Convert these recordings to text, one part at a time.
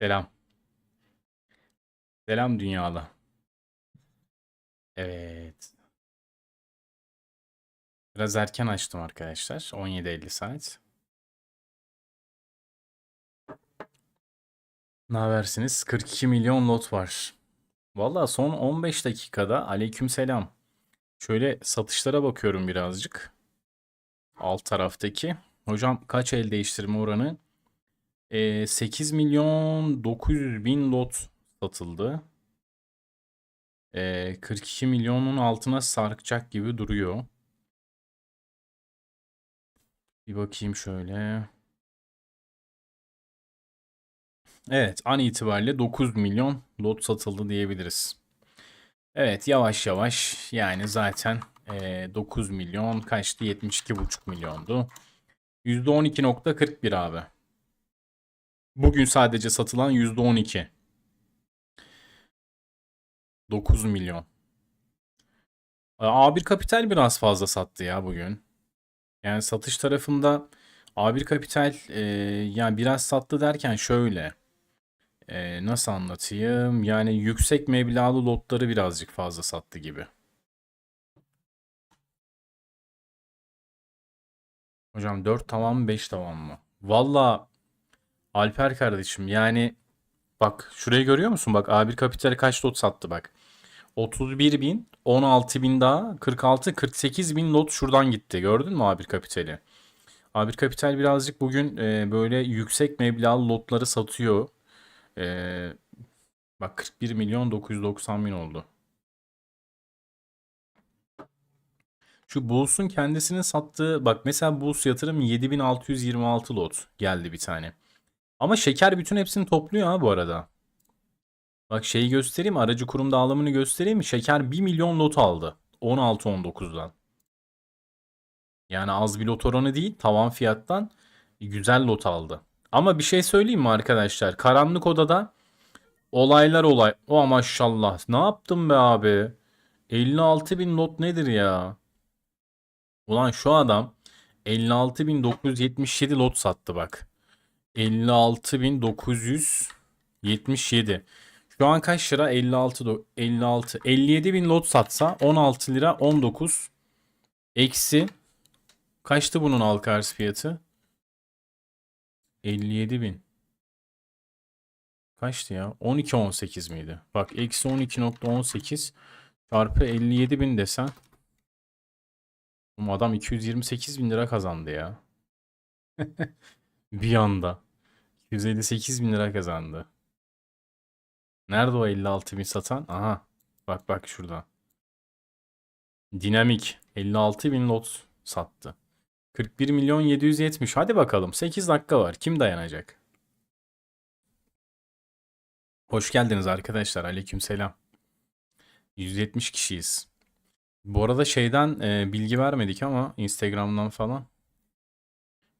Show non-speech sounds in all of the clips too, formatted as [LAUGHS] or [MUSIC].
Selam. Selam dünyalı. Evet. Biraz erken açtım arkadaşlar. 17.50 saat. Ne habersiniz? 42 milyon lot var. Valla son 15 dakikada aleykümselam. Şöyle satışlara bakıyorum birazcık. Alt taraftaki. Hocam kaç el değiştirme oranı? Ee, 8 milyon 900 bin lot satıldı. Ee, 42 milyonun altına sarkacak gibi duruyor. Bir bakayım şöyle. Evet, an itibariyle 9 milyon lot satıldı diyebiliriz. Evet, yavaş yavaş yani zaten e, 9 milyon kaçtı? 72,5 milyondu. %12.41 abi. Bugün sadece satılan %12. 9 milyon. A1 Kapital biraz fazla sattı ya bugün. Yani satış tarafında A1 Kapital e, yani biraz sattı derken şöyle. E, nasıl anlatayım? Yani yüksek meblağlı lotları birazcık fazla sattı gibi. Hocam 4 tamam mı 5 tamam mı? Valla Alper kardeşim yani bak şurayı görüyor musun? Bak A1 Kapital kaç lot sattı bak. 31 bin, 16 bin daha, 46, 48 bin lot şuradan gitti. Gördün mü A1 Kapital'i? A1 Kapital birazcık bugün e, böyle yüksek meblağlı lotları satıyor. E, bak 41 milyon 990 bin oldu. Şu Bulls'un kendisinin sattığı bak mesela Bulls yatırım 7626 lot geldi bir tane. Ama şeker bütün hepsini topluyor ha bu arada. Bak şeyi göstereyim aracı kurum dağılımını göstereyim? Şeker 1 milyon lot aldı. 16-19'dan. Yani az bir lot oranı değil. Tavan fiyattan güzel lot aldı. Ama bir şey söyleyeyim mi arkadaşlar? Karanlık odada olaylar olay. O maşallah. Ne yaptım be abi? 56 bin lot nedir ya? Ulan şu adam 56.977 lot sattı bak. 56.977. Şu an kaç lira? 56 do- 56 57 bin lot satsa 16 lira 19 eksi kaçtı bunun halka arz fiyatı? 57 bin. Kaçtı ya? 12 18 miydi? Bak eksi 12.18 çarpı 57 bin desen adam 228 bin lira kazandı ya. [LAUGHS] Bir anda. 258 bin lira kazandı. Nerede o 56 bin satan? Aha. Bak bak şurada. Dinamik. 56 bin lot sattı. 41 milyon 770. Hadi bakalım. 8 dakika var. Kim dayanacak? Hoş geldiniz arkadaşlar. Aleykümselam. 170 kişiyiz. Bu arada şeyden e, bilgi vermedik ama Instagram'dan falan.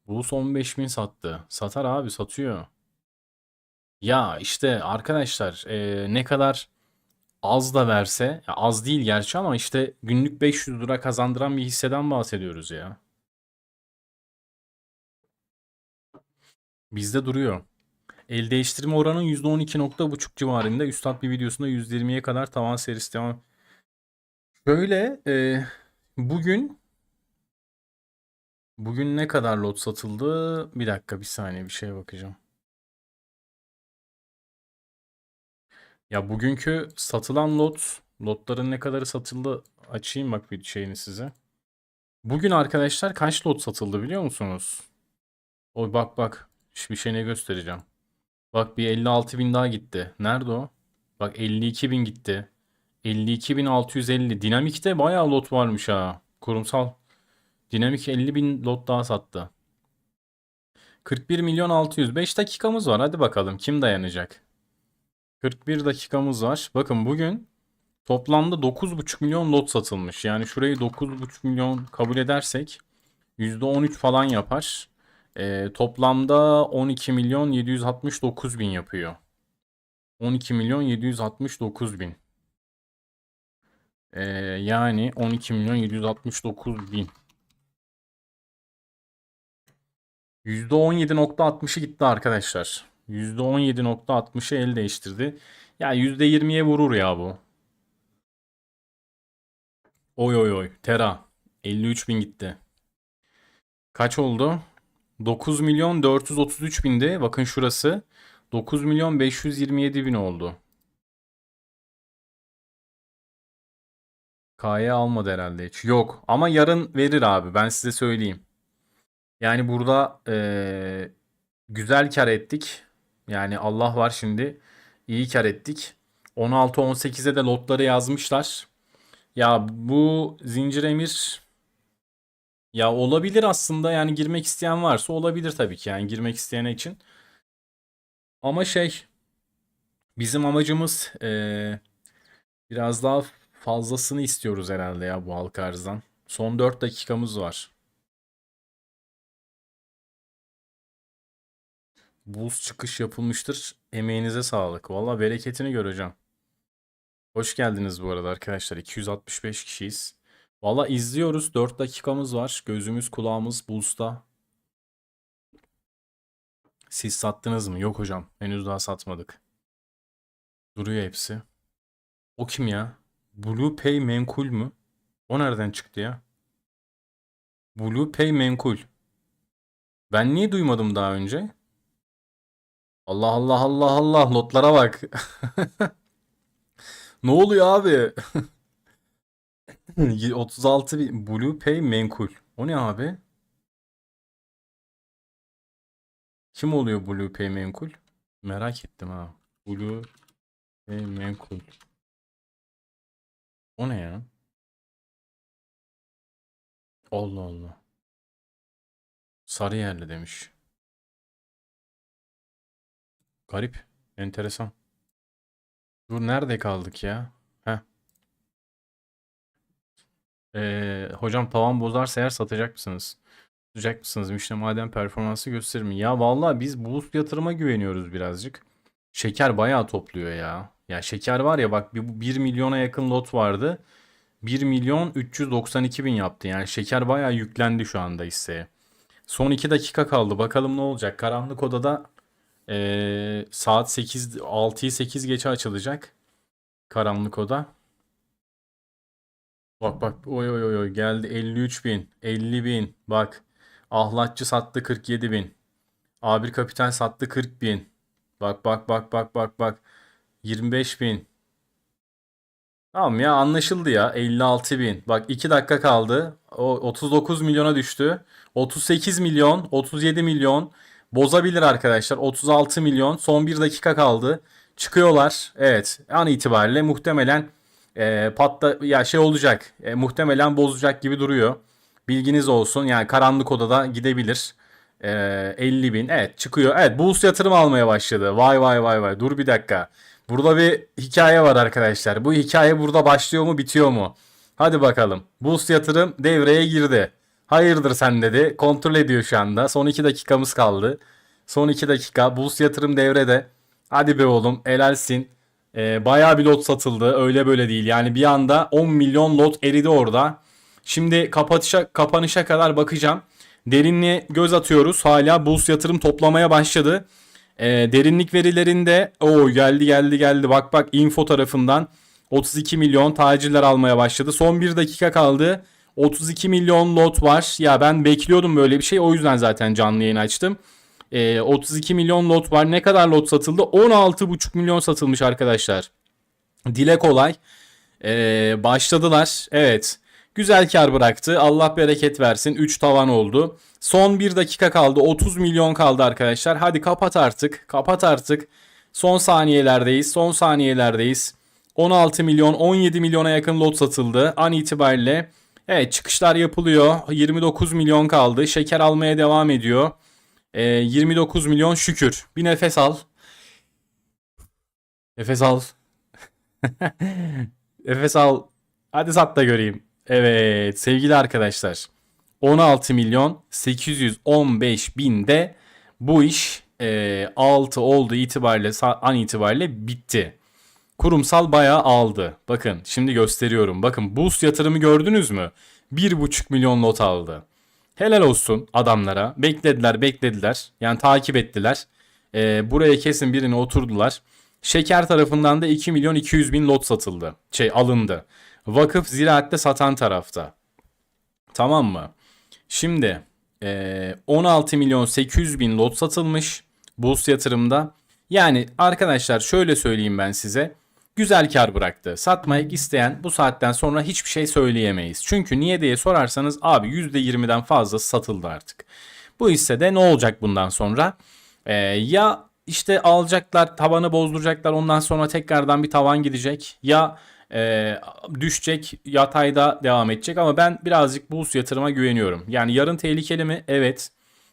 Bulus 15 bin sattı. Satar abi satıyor. Ya işte arkadaşlar e, ne kadar az da verse az değil gerçi ama işte günlük 500 lira kazandıran bir hisseden bahsediyoruz ya. Bizde duruyor. El değiştirme oranı %12.5 civarında. Üstad bir videosunda %20'ye kadar tavan serisi devam. Şöyle e, bugün bugün ne kadar lot satıldı? Bir dakika bir saniye bir şeye bakacağım. Ya bugünkü satılan lot, lotların ne kadarı satıldı açayım bak bir şeyini size. Bugün arkadaşlar kaç lot satıldı biliyor musunuz? O bak bak bir şey ne göstereceğim. Bak bir 56 bin daha gitti. Nerede o? Bak 52 bin gitti. 52.650. Dinamik'te bayağı lot varmış ha. Kurumsal. Dinamik 50 bin lot daha sattı. 41 milyon 600. 5 dakikamız var. Hadi bakalım kim dayanacak? 41 dakikamız var. Bakın bugün toplamda 9,5 milyon lot satılmış. Yani şurayı 9,5 milyon kabul edersek %13 falan yapar. Ee, toplamda 12 milyon 769 bin yapıyor. 12 milyon 769 bin. Ee, yani 12 milyon 769 bin. %17.60'ı gitti arkadaşlar. %17.60'ı el değiştirdi. Ya %20'ye vurur ya bu. Oy oy oy. Tera. 53 bin gitti. Kaç oldu? 9 milyon 433 bindi. Bakın şurası. 9 milyon 527 bin oldu. K'ya almadı herhalde hiç. Yok ama yarın verir abi ben size söyleyeyim. Yani burada eee, güzel kar ettik. Yani Allah var şimdi. İyi kar ettik. 16-18'e de lotları yazmışlar. Ya bu zincir emir ya olabilir aslında yani girmek isteyen varsa olabilir tabii ki yani girmek isteyene için. Ama şey bizim amacımız eee, biraz daha fazlasını istiyoruz herhalde ya bu halka arzdan. Son 4 dakikamız var. Buz çıkış yapılmıştır. Emeğinize sağlık. Valla bereketini göreceğim. Hoş geldiniz bu arada arkadaşlar. 265 kişiyiz. Valla izliyoruz. 4 dakikamız var. Gözümüz kulağımız Bulls'ta. Siz sattınız mı? Yok hocam. Henüz daha satmadık. Duruyor hepsi. O kim ya? Blue Pay menkul mü? O nereden çıktı ya? Blue Pay menkul. Ben niye duymadım daha önce? Allah Allah Allah Allah lotlara bak. [LAUGHS] Ne oluyor abi? [LAUGHS] 36 bin Blue Pay menkul. O ne abi? Kim oluyor Blue Pay menkul? Merak ettim ha. Blue Pay menkul. O ne ya? Allah Allah. Sarıyerli demiş. Garip. Enteresan. Dur nerede kaldık ya? Heh. Ee, hocam tavan bozarsa eğer satacak mısınız? Satacak mısınız? Müşte maden performansı gösterir mi? Ya vallahi biz bulut yatırıma güveniyoruz birazcık. Şeker bayağı topluyor ya. Ya şeker var ya bak bir, 1 milyona yakın lot vardı. 1 milyon 392 bin yaptı. Yani şeker bayağı yüklendi şu anda hisseye. Son 2 dakika kaldı. Bakalım ne olacak. Karanlık odada ee, saat 8 6'yı 8 geçe açılacak. Karanlık oda. Bak bak. Oy oy oy geldi 53 bin 50 bin. Bak. Ahlatçı sattı 47 bin. A1 Kapital sattı 40 bin. Bak bak bak bak bak bak. 25 bin. Tamam ya anlaşıldı ya. 56 bin. Bak 2 dakika kaldı. O 39 milyona düştü. 38 milyon 37 milyon bozabilir arkadaşlar 36 milyon son 1 dakika kaldı çıkıyorlar evet an itibariyle muhtemelen e, patta ya şey olacak. E, muhtemelen bozacak gibi duruyor. Bilginiz olsun. Yani karanlık odada gidebilir. E, 50 bin. Evet çıkıyor. Evet Bulls yatırım almaya başladı. Vay vay vay vay. Dur bir dakika. Burada bir hikaye var arkadaşlar. Bu hikaye burada başlıyor mu bitiyor mu? Hadi bakalım. Bulls yatırım devreye girdi. Hayırdır sen dedi. Kontrol ediyor şu anda. Son 2 dakikamız kaldı. Son 2 dakika. Bulls yatırım devrede. Hadi be oğlum helalsin. Ee, bayağı bir lot satıldı. Öyle böyle değil. Yani bir anda 10 milyon lot eridi orada. Şimdi kapatışa, kapanışa kadar bakacağım. Derinliğe göz atıyoruz. Hala Bulls yatırım toplamaya başladı. Ee, derinlik verilerinde o geldi geldi geldi. Bak bak info tarafından 32 milyon tacirler almaya başladı. Son bir dakika kaldı. 32 milyon lot var. Ya ben bekliyordum böyle bir şey. O yüzden zaten canlı yayın açtım. E, 32 milyon lot var. Ne kadar lot satıldı? 16,5 milyon satılmış arkadaşlar. Dile kolay. E, başladılar. Evet. Güzel kar bıraktı. Allah bereket versin. 3 tavan oldu. Son 1 dakika kaldı. 30 milyon kaldı arkadaşlar. Hadi kapat artık. Kapat artık. Son saniyelerdeyiz. Son saniyelerdeyiz. 16 milyon 17 milyona yakın lot satıldı. An itibariyle evet çıkışlar yapılıyor. 29 milyon kaldı. Şeker almaya devam ediyor. E, 29 milyon şükür. Bir nefes al. Nefes al. [LAUGHS] Nefes al. Hadi sat da göreyim. Evet sevgili arkadaşlar. 16 milyon 815 binde bu iş e, 6 olduğu itibariyle an itibariyle bitti. Kurumsal bayağı aldı. Bakın şimdi gösteriyorum. Bakın boost yatırımı gördünüz mü? 1,5 milyon lot aldı. Helal olsun adamlara. Beklediler beklediler. Yani takip ettiler. e, buraya kesin birine oturdular. Şeker tarafından da 2 milyon 200 bin lot satıldı. Şey alındı. Vakıf ziraatte satan tarafta. Tamam mı? Şimdi e, 16 milyon 800 bin lot satılmış Burs yatırımda. Yani arkadaşlar şöyle söyleyeyim ben size. Güzel kar bıraktı. Satmak isteyen bu saatten sonra hiçbir şey söyleyemeyiz. Çünkü niye diye sorarsanız abi %20'den fazla satıldı artık. Bu hisse de ne olacak bundan sonra? Ee, ya işte alacaklar tavanı bozduracaklar ondan sonra tekrardan bir tavan gidecek. Ya e, düşecek yatayda devam edecek ama ben birazcık bu yatırıma güveniyorum. Yani yarın tehlikeli mi? Evet.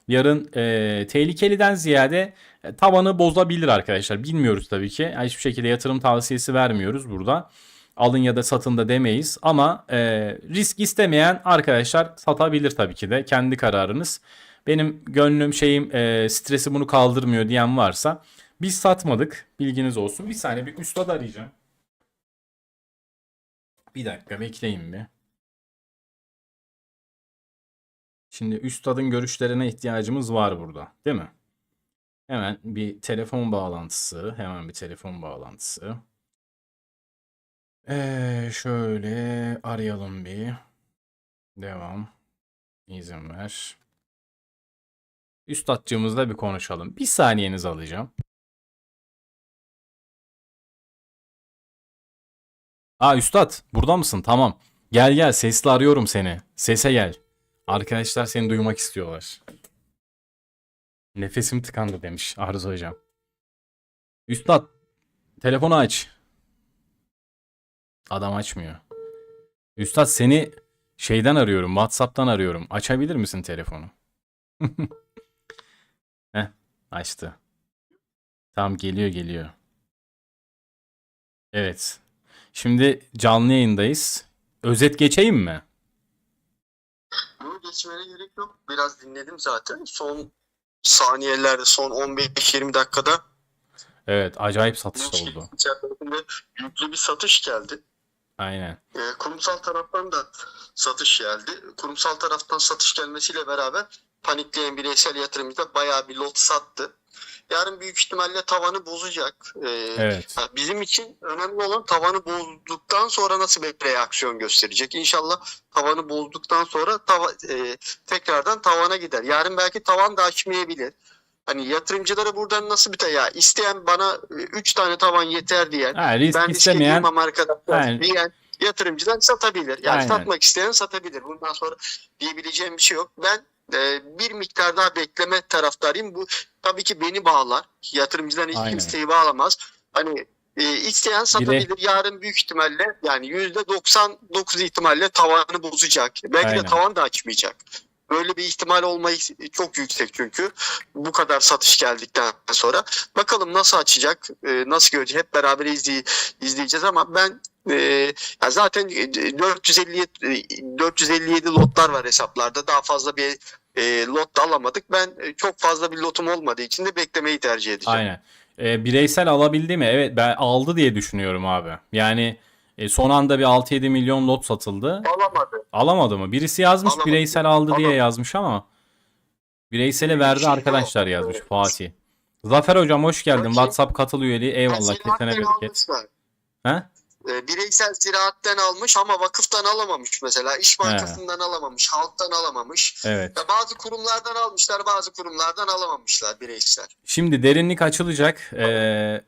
Yarın e, tehlikeliden ziyade e, tavanı bozabilir arkadaşlar. Bilmiyoruz tabii ki. Yani hiçbir şekilde yatırım tavsiyesi vermiyoruz burada. Alın ya da satın da demeyiz. Ama e, risk istemeyen arkadaşlar satabilir tabii ki de. Kendi kararınız. Benim gönlüm şeyim e, stresi bunu kaldırmıyor diyen varsa biz satmadık. Bilginiz olsun. Bir saniye bir üstad arayacağım. Bir dakika bekleyin bir. Şimdi üstadın görüşlerine ihtiyacımız var burada, değil mi? Hemen bir telefon bağlantısı, hemen bir telefon bağlantısı. Ee, şöyle arayalım bir. Devam. İzin ver. Üstadcığımızla bir konuşalım. Bir saniyenizi alacağım. Aa üstad, burada mısın? Tamam. Gel gel, sesli arıyorum seni. Sese gel. Arkadaşlar seni duymak istiyorlar. Nefesim tıkandı demiş Arzu hocam. Üstad, telefonu aç. Adam açmıyor. Üstad seni şeyden arıyorum, WhatsApp'tan arıyorum. Açabilir misin telefonu? [LAUGHS] Heh, açtı. Tamam geliyor geliyor. Evet. Şimdi canlı yayındayız. Özet geçeyim mi? Geçmene gerek yok. Biraz dinledim zaten. Son saniyelerde, son 15-20 dakikada Evet, acayip satış bu oldu. içerisinde yüklü bir satış geldi. Aynen. Ee, kurumsal taraftan da satış geldi. Kurumsal taraftan satış gelmesiyle beraber panikleyen bireysel yatırımcı da bayağı bir lot sattı. Yarın büyük ihtimalle tavanı bozacak. Ee, Evet. ya Bizim için önemli olan tavanı bozduktan sonra nasıl bir reaksiyon gösterecek. İnşallah tavanı bozduktan sonra tava, e, tekrardan tavana gider. Yarın belki tavan da açmayabilir. Hani yatırımcılara buradan nasıl bir ya isteyen bana 3 tane tavan yeter diyen Ha, risk ben riske istemeyen girmem arkadaşlar diyen yatırımcıdan satabilir. Yani Aynen. satmak isteyen satabilir. Bundan sonra diyebileceğim bir şey yok. Ben e, bir miktar daha bekleme taraftarıyım. Bu tabii ki beni bağlar. Yatırımcıdan hiç Aynen. kimseyi bağlamaz. Hani e, isteyen satabilir. Yarın büyük ihtimalle yani %99 ihtimalle tavanı bozacak. Belki Aynen. de tavan da açmayacak. Böyle bir ihtimal olmayı çok yüksek çünkü bu kadar satış geldikten sonra. Bakalım nasıl açacak, e, nasıl görecek hep beraber izley- izleyeceğiz ama ben e, ya zaten e, 457 e, 457 lotlar var hesaplarda. Daha fazla bir e, lot da alamadık. Ben e, çok fazla bir lotum olmadığı için de beklemeyi tercih edeceğim. aynen. Ee, bireysel alabildi mi? Evet ben aldı diye düşünüyorum abi. Yani e, son anda bir 6-7 milyon lot satıldı. Alamadı. Alamadı mı? Birisi yazmış Alamadı. bireysel aldı diye Alamadı. yazmış ama bireysele verdi Şey arkadaşlar yok. yazmış Fatih. Zafer hocam hoş geldin. Bakayım. WhatsApp katıl üyeliği. Eyvallah. Ziraatten Kesene bereket. He? E, bireysel ziraatten almış ama vakıftan alamamış mesela. İş Bankası'ndan alamamış, halktan alamamış. Evet. Ya bazı kurumlardan almışlar, bazı kurumlardan alamamışlar bireysel. Şimdi derinlik açılacak. Ee,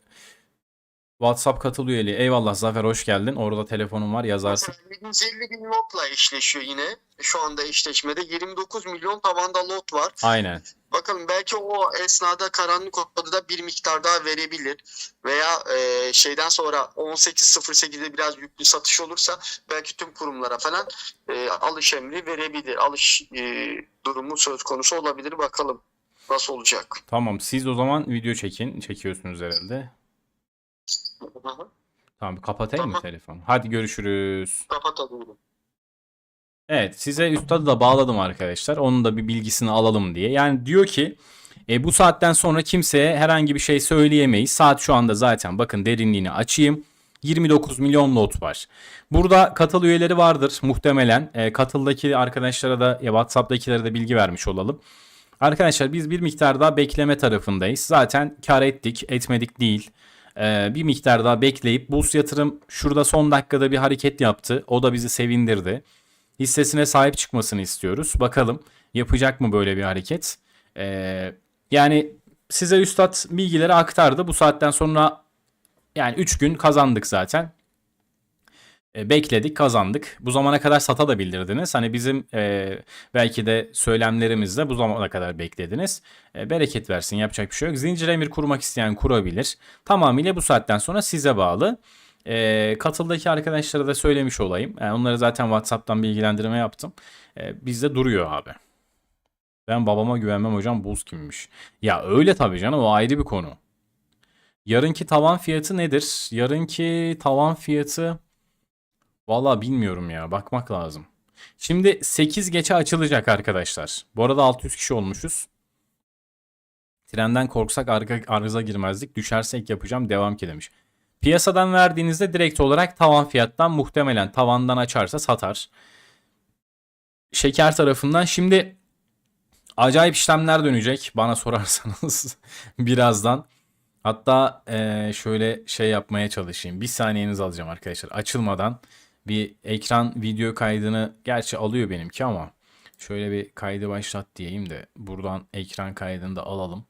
WhatsApp katıl üyeliği. Eyvallah Zafer hoş geldin. Orada telefonum var yazarsın. Mesela 750 bin lotla eşleşiyor yine. Şu anda eşleşmede 29 milyon tavanda lot var. Aynen. Bakalım belki o esnada karanlık odada bir miktar daha verebilir. Veya e, şeyden sonra 18.08'de biraz yüklü satış olursa belki tüm kurumlara falan e, alış emri verebilir. Alış e, durumu söz konusu olabilir. Bakalım nasıl olacak. Tamam siz o zaman video çekin. Çekiyorsunuz herhalde. Tamam kapatayım mı Tamam. telefonu? Hadi görüşürüz. Kapatalım. Evet size üstadı da bağladım arkadaşlar. Onun da bir bilgisini alalım diye. Yani diyor ki e, bu saatten sonra kimseye herhangi bir şey söyleyemeyiz. Saat şu anda zaten bakın derinliğini açayım. 29 milyon lot var. Burada katıl üyeleri vardır muhtemelen. E, katıldaki arkadaşlara da ya WhatsApp'takilere de bilgi vermiş olalım. Arkadaşlar biz bir miktar daha bekleme tarafındayız. Zaten kar ettik, etmedik değil. Ee, bir miktar daha bekleyip Bus Yatırım şurada son dakikada bir hareket yaptı. O da bizi sevindirdi. Hissesine sahip çıkmasını istiyoruz. Bakalım yapacak mı böyle bir hareket? Ee, yani size Üstad bilgileri aktardı. Bu saatten sonra yani 3 gün kazandık zaten. E, bekledik kazandık. Bu zamana kadar sata da bildirdiniz. Hani bizim e, belki de söylemlerimizle bu zamana kadar beklediniz. E, bereket versin yapacak bir şey yok. Zincir emir kurmak isteyen kurabilir. Tamamıyla bu saatten sonra size bağlı. E, katıldaki arkadaşlara da söylemiş olayım. Yani onları zaten WhatsApp'tan bilgilendirme yaptım. E, bizde duruyor abi. Ben babama güvenmem hocam buz kimmiş. Ya öyle tabii canım o ayrı bir konu. Yarınki tavan fiyatı nedir? Yarınki tavan fiyatı Valla bilmiyorum ya. Bakmak lazım. Şimdi 8 geçe açılacak arkadaşlar. Bu arada 600 kişi olmuşuz. Trenden korksak arka, arıza girmezdik. Düşersek yapacağım devam ki demiş. Piyasadan verdiğinizde direkt olarak tavan fiyattan muhtemelen tavandan açarsa satar. Şeker tarafından şimdi acayip işlemler dönecek bana sorarsanız [LAUGHS] birazdan. Hatta eee, şöyle şey yapmaya çalışayım. Bir saniyenizi alacağım arkadaşlar. Açılmadan bir ekran video kaydını gerçi alıyor benimki ama şöyle bir kaydı başlat diyeyim de buradan ekran kaydını da alalım.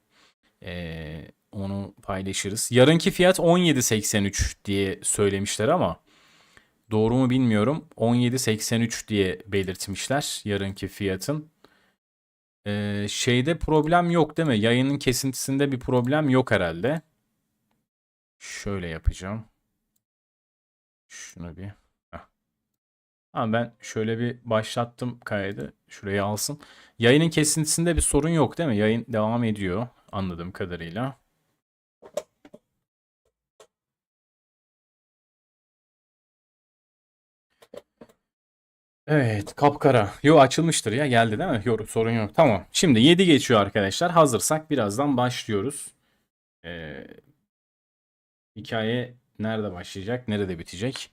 Ee, onu paylaşırız. Yarınki fiyat 17.83 diye söylemişler ama doğru mu bilmiyorum. 17.83 diye belirtmişler yarınki fiyatın. Ee, şeyde problem yok değil mi? Yayının kesintisinde bir problem yok herhalde. Şöyle yapacağım. Şunu bir Ama ben şöyle bir başlattım kaydı. Şuraya alsın. Yayının kesintisinde bir sorun yok değil mi? Yayın devam ediyor anladığım kadarıyla. Evet kapkara. Yo açılmıştır ya geldi değil mi? Yok sorun yok. Tamam. Şimdi 7 geçiyor arkadaşlar. Hazırsak birazdan başlıyoruz. Ee, hikaye nerede başlayacak? Nerede bitecek?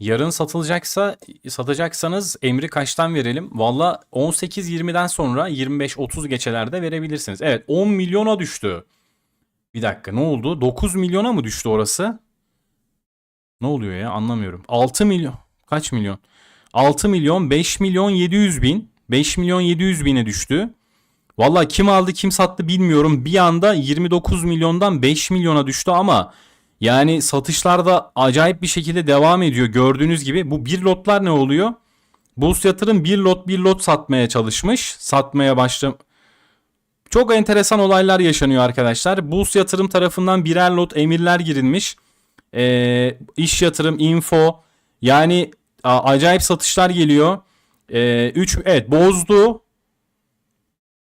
Yarın satılacaksa satacaksanız emri kaçtan verelim? Valla 18-20'den sonra 25-30 geçelerde verebilirsiniz. Evet 10 milyona düştü. Bir dakika ne oldu? 9 milyona mı düştü orası? Ne oluyor ya anlamıyorum. 6 milyon. Kaç milyon? 6 milyon 5 milyon 700 bin. 5 milyon 700 bine düştü. Valla kim aldı kim sattı bilmiyorum. Bir anda 29 milyondan 5 milyona düştü ama yani satışlar da acayip bir şekilde devam ediyor. Gördüğünüz gibi bu bir lotlar ne oluyor? Burs yatırım bir lot bir lot satmaya çalışmış. Satmaya başlam. Çok enteresan olaylar yaşanıyor arkadaşlar. Burs yatırım tarafından birer lot emirler girilmiş. Ee, iş yatırım, info. Yani a- acayip satışlar geliyor. 3 evet bozdu.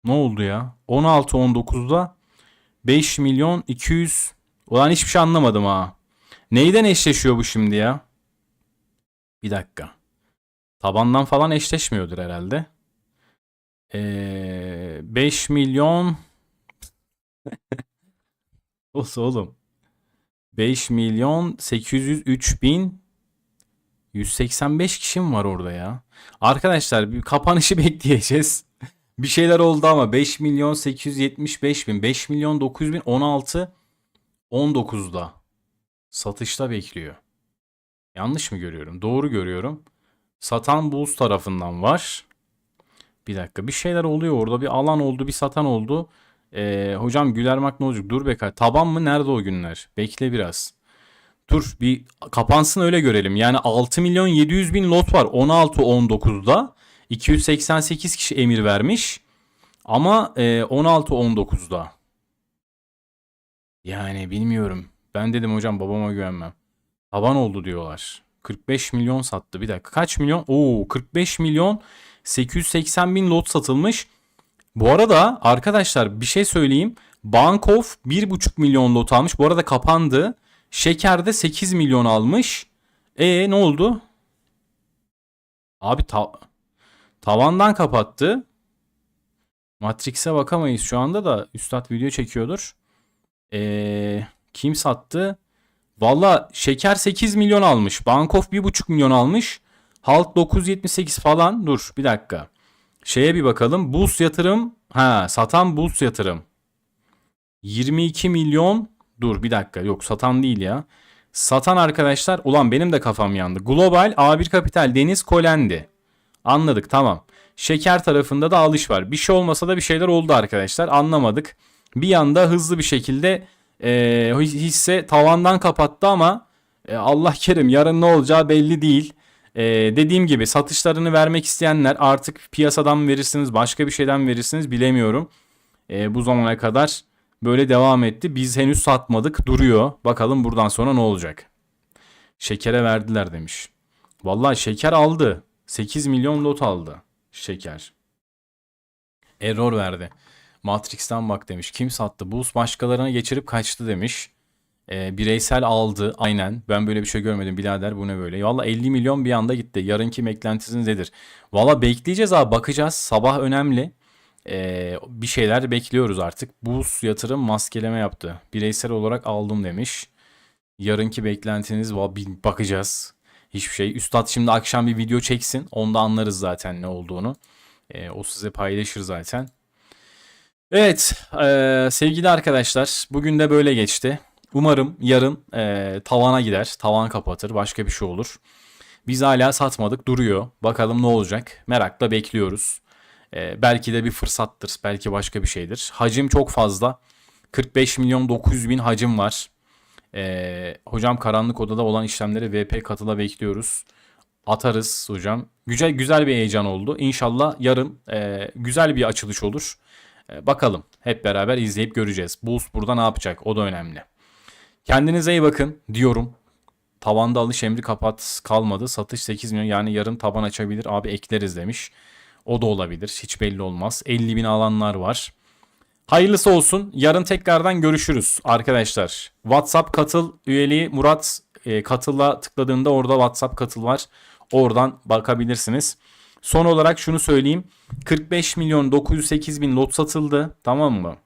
Ne oldu ya? 16-19'da 5 milyon 200 Ulan hiçbir şey anlamadım ha. Neyden eşleşiyor bu şimdi ya? Bir dakika. Tabandan falan eşleşmiyordur herhalde. Ee, 5 milyon [LAUGHS] Olsa oğlum. 5 milyon 803 bin 185 kişi mi var orada ya? Arkadaşlar bir kapanışı [LAUGHS] bekleyeceğiz. bir şeyler oldu ama 5 milyon 875 bin 5 milyon 900 bin 16 19'da satışta bekliyor. Yanlış mı görüyorum? Doğru görüyorum. Satan Bulls tarafından var. Bir dakika bir şeyler oluyor orada. Bir alan oldu bir satan oldu. Ee, hocam Gülermak ne olacak? Dur be kay- Taban mı? Nerede o günler? Bekle biraz. Dur bir kapansın öyle görelim. Yani 6 milyon 700 bin lot var 16-19'da. 288 kişi emir vermiş. Ama e, 16-19'da. Yani bilmiyorum. Ben dedim hocam babama güvenmem. Taban oldu diyorlar. 45 milyon sattı. Bir dakika kaç milyon? Oo 45 milyon 880 bin lot satılmış. Bu arada arkadaşlar bir şey söyleyeyim. Bankof 1,5 milyon lot almış. Bu arada kapandı. Şeker'de 8 milyon almış. E ne oldu? Abi ta- tavandan kapattı. Matrix'e bakamayız şu anda da. Üstad video çekiyordur. Ee, kim sattı? Valla Şeker 8 milyon almış. Bankof 1,5 milyon almış. Halk 978 falan. Dur bir dakika. Şeye bir bakalım. Boost yatırım. Ha satan Boost yatırım. 22 milyon. Dur bir dakika. Yok satan değil ya. Satan arkadaşlar. Ulan benim de kafam yandı. Global A1 Kapital Deniz Kolendi. Anladık tamam. Şeker tarafında da alış var. Bir şey olmasa da bir şeyler oldu arkadaşlar. Anlamadık. Bir anda hızlı bir şekilde e, hisse tavandan kapattı ama e, Allah kerim yarın ne olacağı belli değil. E, dediğim gibi satışlarını vermek isteyenler artık piyasadan verirsiniz başka bir şeyden verirsiniz bilemiyorum. E, bu zamana kadar böyle devam etti. Biz henüz satmadık duruyor. Bakalım buradan sonra ne olacak. Şekere verdiler demiş. Vallahi şeker aldı. 8 milyon lot aldı. Şeker. Error verdi. Matrix'ten bak demiş. Kim sattı? Bulls başkalarına geçirip kaçtı demiş. E, bireysel aldı. Aynen. Ben böyle bir şey görmedim birader. Bu ne böyle? Valla 50 milyon bir anda gitti. Yarınki beklentisiniz nedir? Valla bekleyeceğiz abi. Bakacağız. Sabah önemli. E, bir şeyler bekliyoruz artık. Bulls yatırım maskeleme yaptı. Bireysel olarak aldım demiş. Yarınki beklentiniz bakacağız. Hiçbir şey. Üstad şimdi akşam bir video çeksin. Onda anlarız zaten ne olduğunu. E, o size paylaşır zaten. Evet e, sevgili arkadaşlar bugün de böyle geçti. Umarım yarın e, tavana gider. Tavan kapatır. Başka bir şey olur. Biz hala satmadık duruyor. Bakalım ne olacak. Merakla bekliyoruz. E, belki de bir fırsattır. Belki başka bir şeydir. Hacim çok fazla. 45 milyon 900 bin hacim var. E, hocam karanlık odada olan işlemlere VP katıla bekliyoruz. Atarız hocam. Güzel güzel bir heyecan oldu. İnşallah yarın e, güzel bir açılış olur. E, bakalım. Hep beraber izleyip göreceğiz. Bulls burada ne yapacak? O da önemli. Kendinize iyi bakın diyorum. Tavanda alış emri kapat kalmadı. Satış 8 milyon yani yarın taban açabilir. Abi ekleriz demiş. O da olabilir. Hiç belli olmaz. 50 bin alanlar var. Hayırlısı olsun. Yarın tekrardan görüşürüz arkadaşlar. WhatsApp katıl üyeliği Murat e, katıla tıkladığında orada WhatsApp katıl var. Oradan bakabilirsiniz. Son olarak şunu söyleyeyim. 45 milyon 908 bin lot satıldı. Tamam mı?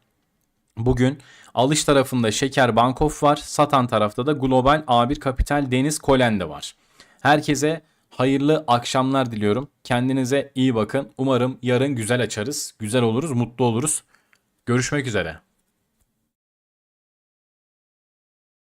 Bugün alış tarafında Şeker Bankof var. Satan tarafta da Global A1 Kapital Deniz Kolende var. Herkese hayırlı akşamlar diliyorum. Kendinize iyi bakın. Umarım yarın güzel açarız. Güzel oluruz, mutlu oluruz. Görüşmek üzere.